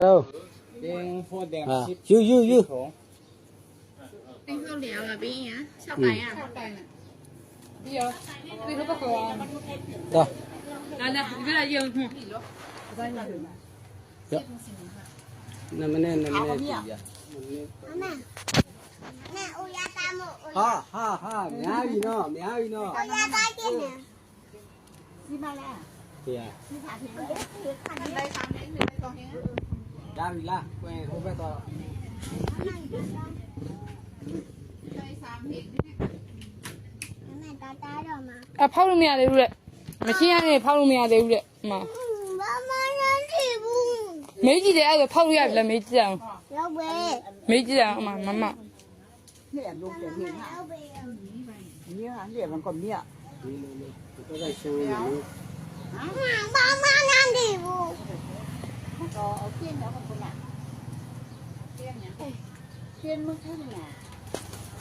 đâu à, you you you anh không đéo là bị nhá sao bài à à bài nè đi à đi không có cửa đó nè nè cái là dương dạ nè mình nè nè mình nè mama nè uya tamu ha ha ha mía gì nó mía gì nó uya tay kia nè đi mà nè kìa đi thả thì lấy lấy thả lấy lấy con kia to đây sáng thì Mama ta ta rồi mà. အဖောက်လို့မရသေးဘူးတဲ့မရှင်းရနေဖောက်လို့မရသေးဘူးတဲ့အမ Mama nó thì buồn. မေးကြည့်တယ်အဲ့ဒါဖောက်လို့ရပြီလားမေးကြည့်အောင် Nó về. မေးကြည့်အောင်အမမမ เนี่ยลูกจะเห็น Nó về. เนี่ยเนี่ยมันก็เนี่ย có đây xem gì Mama nó thì buồn. มันก็เอาเทียนแล้วมันก็หนักเทียนเนี่ có ở kia nó còn có nặng kia nhá kia mất khác nhà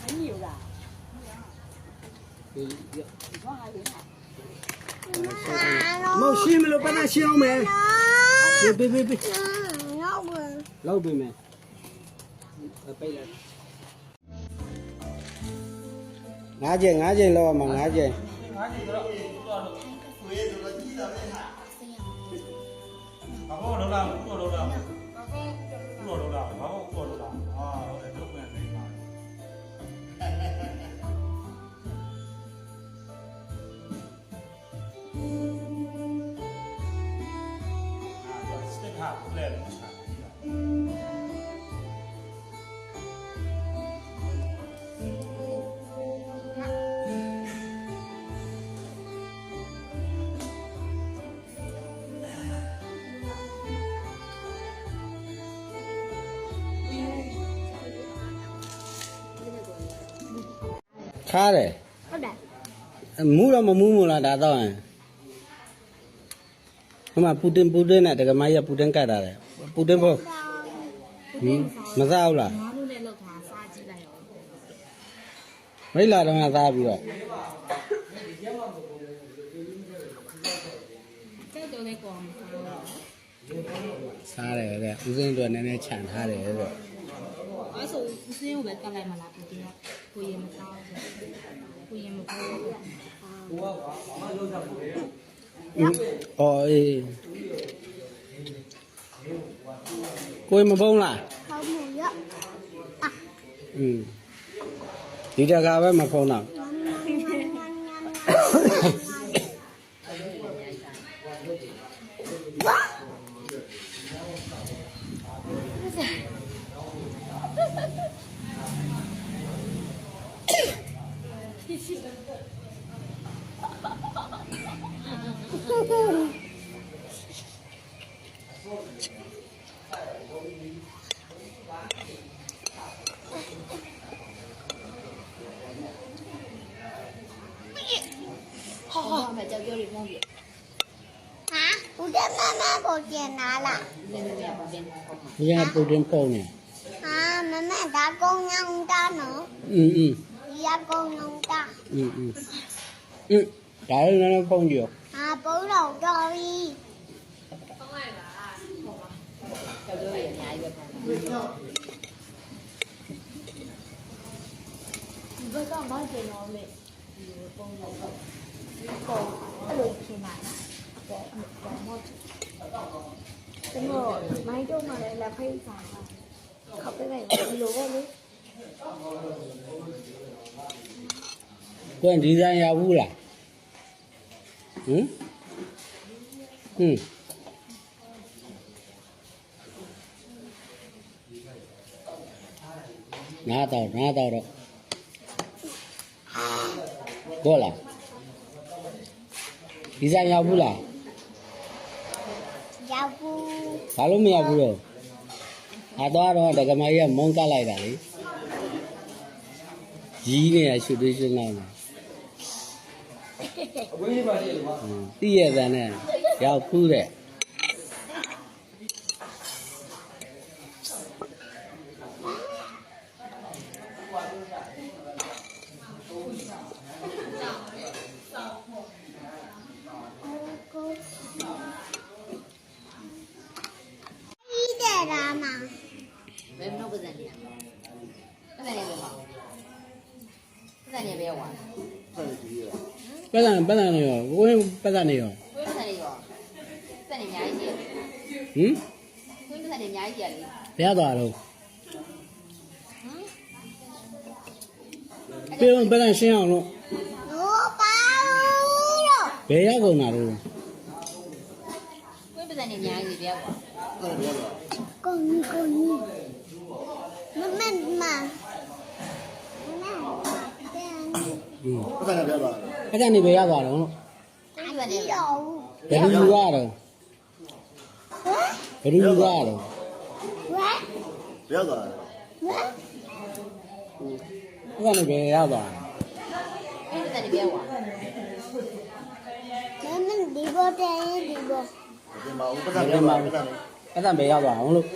nó nhiều là dạ. có hai đứa này mau xin mình lúc bắt siêu mẹ. Bi bi bi bi. Lâu bi mẹ. Ờ, bây giờ. Ngã gì ngã gì lâu mà ngã gì 老公我走了我不走了老公我不走了 khá đấy Có đẹp. mũ đâu mà mũ mũ là đã tao à nhưng mà Putin Putin này cái máy giờ Putin cái đó đấy Putin vô ừ. mà sao là ငါတို့လည်းလောက်ထားစားကြည့်လိုက်အောင် mấy là đâu mà sao bây giờ ကြိုက်တော့လည်းကောင်းမှာ sao đấy đấy Putin rồi nên nên chán tha đấy rồi အဲ့ဆိုဦးစင်းကိုပဲကတ်လိုက်မလားပြည်က ကိုရင်မစားဘူးကိုရင်မပေါ်ဘူး ừ. ôi cô mà bông là Không mùi á. ừ đi ra ga với mà phong nào Hả? Uya mama có Udah mama mẹ nala. Iya, bagian kau ni. À, mẹ mẹ đã con nhân ta nữa. Ừ ừ. Dạ con nhân ta. Ừ ừ. Ừ, ừ. ừ tại nó nó con. À, bố đầu cho đi. Không ai cả. Với con nói chuyện nói mẹ. 关第三下五了，嗯，嗯。拿到，拿到了，过了。 မရဘူးတော့အသွားတော့ဒကမကြီးကမုန်းကလိုက်တာလေကြီးနေရရှုပ်သေးရှင်းလိုက်တယ်ဝေးပါလေကွာတိရတဲ့နဲ့ရောက်ဖူးတဲ့ မှာ ဘယ်မလို့ပတ်စံနေရပတ်စံနေပဲပါပတ်စံနေပဲဝါပတ်စံပတ်စံနေရောကိုယ်ပတ်စံနေရောကိုယ်ပတ်စံနေရောပတ်စံနေအများကြီးရှိရဟင်ကိုယ်ပတ်စံနေအများကြီးရှိရလေဘယ်ရသွားတော့ပြေတော့ပတ်စံရှင်းအောင်လို့ဟိုပါလို့ဘယ်ရောက်ကုန်တာလို့ကိုယ်ပတ်စံနေအများကြီးပဲဝါကိုကြီးကိုကြီး မမမမပတ်စံနေဘယ်ရောက်သွားတော့လို့ကိုယ်ပတ်စံနေရောဘယ်လိုယူရတော့ဘယ်လိုယူရတော့ဝဲရောက်သွားတယ်ဝဲပတ်စံနေဘယ်ရောက်သွားကိုယ်ပတ်စံနေပဲဝါမမဒီဘောတဲ့ဒီဘောဒီမှာဥပဒေပြန်ပါဥပဒေပတ်စံဘယ်ရောက်သွားအောင်လို့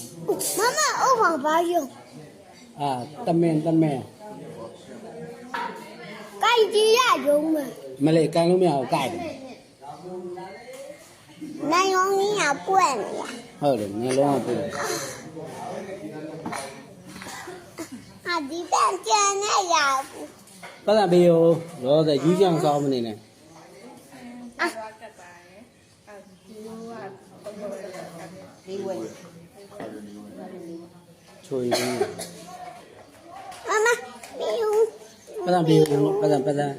မမဥပမာဘာယုံအာတမင်တမင်ကိုင်းကြီးရယုံမယ်မလေးကန်လို့မရအောင်ကြိုက်တယ်နိုင်အောင်ကြီးကပွက်နေရဟုတ်တယ်ငယ်လုံးအောင်ပြတယ်ဟာဒီဘက်ကျန်တဲ့ရာပတ်စံပေးရောရောတဲ့ယူချောင်စောင်းမနေနဲ့ဒီ 妈妈，没有，不让，不让，不让。